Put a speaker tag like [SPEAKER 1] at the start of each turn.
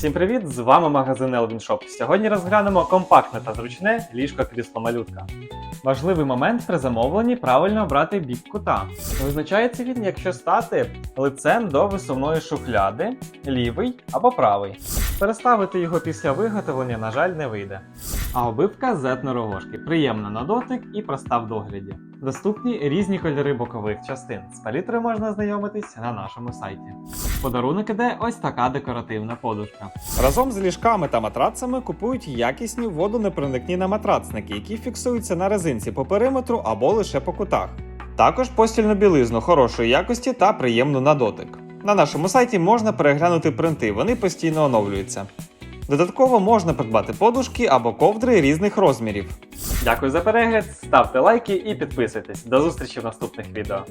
[SPEAKER 1] Всім привіт! З вами магазин Elvin Shop. Сьогодні розглянемо компактне та зручне ліжко крісло малютка. Важливий момент при замовленні правильно обрати бік кута. Визначається він, якщо стати лицем до висувної шухляди, лівий або правий. Переставити його після виготовлення, на жаль, не вийде. А обивка з етнорогошки приємна на дотик і проста в догляді. Доступні різні кольори бокових частин. З палітрою можна знайомитись на нашому сайті. Подарунок іде ось така декоративна подушка. Разом з ліжками та матрацами купують якісні водонепроникні матрацники, які фіксуються на резинці по периметру або лише по кутах. Також постільну білизну хорошої якості та приємну на дотик. На нашому сайті можна переглянути принти, вони постійно оновлюються. Додатково можна придбати подушки або ковдри різних розмірів. Дякую за перегляд, ставте лайки і підписуйтесь. До зустрічі в наступних відео.